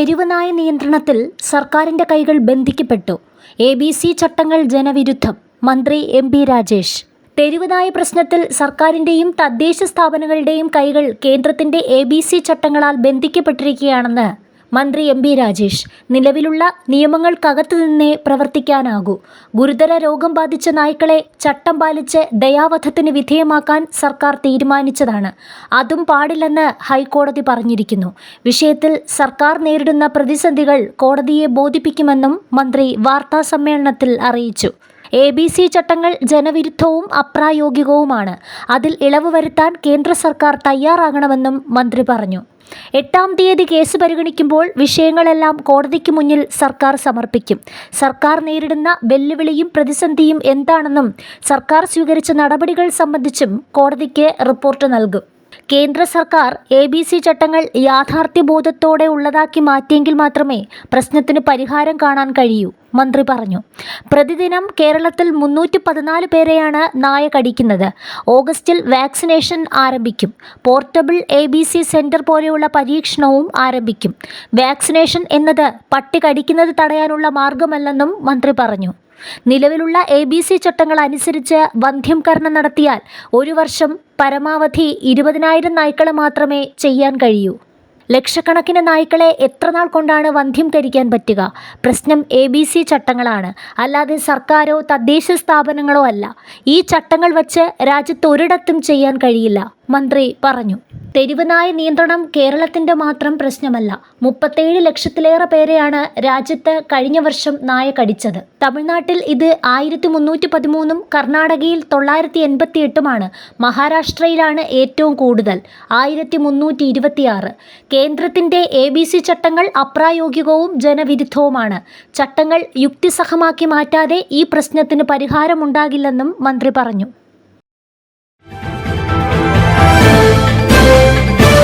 തെരുവുനായ നിയന്ത്രണത്തിൽ സർക്കാരിന്റെ കൈകൾ ബന്ധിക്കപ്പെട്ടു. എ ബി സി ചട്ടങ്ങൾ ജനവിരുദ്ധം. മന്ത്രി എം പി രാജേഷ്. തെരുവുനായ പ്രശ്നത്തിൽ സർക്കാരിന്റെയും തദ്ദേശ സ്ഥാപനങ്ങളുടെയും കൈകൾ കേന്ദ്രത്തിന്റെ എ ബി സി ചട്ടങ്ങളാൽ ബന്ധിക്കപ്പെട്ടിരിക്കുകയാണെന്ന് മന്ത്രി എം ബി രാജേഷ്. നിലവിലുള്ള നിയമങ്ങൾക്കകത്തു നിന്നേ പ്രവർത്തിക്കാനാകൂ. ഗുരുതര രോഗം ബാധിച്ച നായ്ക്കളെ ചട്ടം പാലിച്ച് ദയാവധത്തിന് വിധേയമാക്കാൻ സർക്കാർ തീരുമാനിച്ചതാണ്. അതും പാടില്ലെന്ന് ഹൈക്കോടതി പറഞ്ഞിരിക്കുന്നു. വിഷയത്തിൽ സർക്കാർ നേരിടുന്ന പ്രതിസന്ധികൾ കോടതിയെ ബോധിപ്പിക്കുമെന്നും മന്ത്രി വാർത്താസമ്മേളനത്തിൽ അറിയിച്ചു. എ ബി സി ചട്ടങ്ങൾ ജനവിരുദ്ധവും അപ്രായോഗികവുമാണ്. അതിൽ ഇളവ് വരുത്താൻ കേന്ദ്ര സർക്കാർ തയ്യാറാകണമെന്നും മന്ത്രി പറഞ്ഞു. എട്ടാം തീയതി കേസ് പരിഗണിക്കുമ്പോൾ വിഷയങ്ങളെല്ലാം കോടതിക്ക് മുന്നിൽ സർക്കാർ സമർപ്പിക്കും. സർക്കാർ നേരിടുന്ന വെല്ലുവിളിയും പ്രതിസന്ധിയും എന്താണെന്നും സർക്കാർ സ്വീകരിച്ച നടപടികൾ സംബന്ധിച്ചും കോടതിക്ക് റിപ്പോർട്ട് നൽകും. കേന്ദ്ര സർക്കാർ എ ബി സി ചട്ടങ്ങൾ യാഥാർത്ഥ്യബോധത്തോടെ ഉള്ളതാക്കി മാറ്റിയെങ്കിൽ മാത്രമേ പ്രശ്നത്തിന് പരിഹാരം കാണാൻ കഴിയൂ. മന്ത്രി പറഞ്ഞു. പ്രതിദിനം കേരളത്തിൽ മുന്നൂറ്റി പതിനാല് പേരെയാണ് നായ കടിക്കുന്നത്. ഓഗസ്റ്റിൽ വാക്സിനേഷൻ ആരംഭിക്കും. Portable A B C centre പോലെയുള്ള പരീക്ഷണവും ആരംഭിക്കും. വാക്സിനേഷൻ എന്നത് പട്ടി കടിക്കുന്നത് തടയാനുള്ള മാർഗമല്ലെന്നും മന്ത്രി പറഞ്ഞു. നിലവിലുള്ള എ ബി സി ചട്ടങ്ങൾ അനുസരിച്ച് വന്ധ്യംകരണം നടത്തിയാൽ ഒരു വർഷം പരമാവധി ഇരുപതിനായിരം നായ്ക്കളെ മാത്രമേ ചെയ്യാൻ കഴിയൂ. ലക്ഷക്കണക്കിന് നായ്ക്കളെ എത്ര നാൾ കൊണ്ടാണ് വന്ധ്യം കരിക്കാൻ പറ്റുക? പ്രശ്നം എ ബി സി ചട്ടങ്ങളാണ്. അല്ലാതെ സർക്കാരോ തദ്ദേശ സ്ഥാപനങ്ങളോ അല്ല. ഈ ചട്ടങ്ങൾ വച്ച് രാജ്യത്ത് ഒരിടത്തും ചെയ്യാൻ കഴിയില്ല. മന്ത്രി പറഞ്ഞു. തെരുവുനായ നിയന്ത്രണം കേരളത്തിന്റെ മാത്രം പ്രശ്നമല്ല. മുപ്പത്തേഴ് ലക്ഷത്തിലേറെ പേരെയാണ് രാജ്യത്ത് കഴിഞ്ഞ വർഷം നായ കടിച്ചത്. തമിഴ്നാട്ടിൽ ഇത് ആയിരത്തി മുന്നൂറ്റി പതിമൂന്നും കർണാടകയിൽ തൊള്ളായിരത്തി എൺപത്തി എട്ടുമാണ് മഹാരാഷ്ട്രയിലാണ് ഏറ്റവും കൂടുതൽ ആയിരത്തി മുന്നൂറ്റി ഇരുപത്തിയാറ് കേന്ദ്രത്തിന്റെ എ ബി സി ചട്ടങ്ങൾ അപ്രായോഗികവും ജനവിരുദ്ധവുമാണ്. ചട്ടങ്ങൾ യുക്തിസഹമാക്കി മാറ്റാതെ ഈ പ്രശ്നത്തിന് പരിഹാരമുണ്ടാകില്ലെന്നും മന്ത്രി പറഞ്ഞു.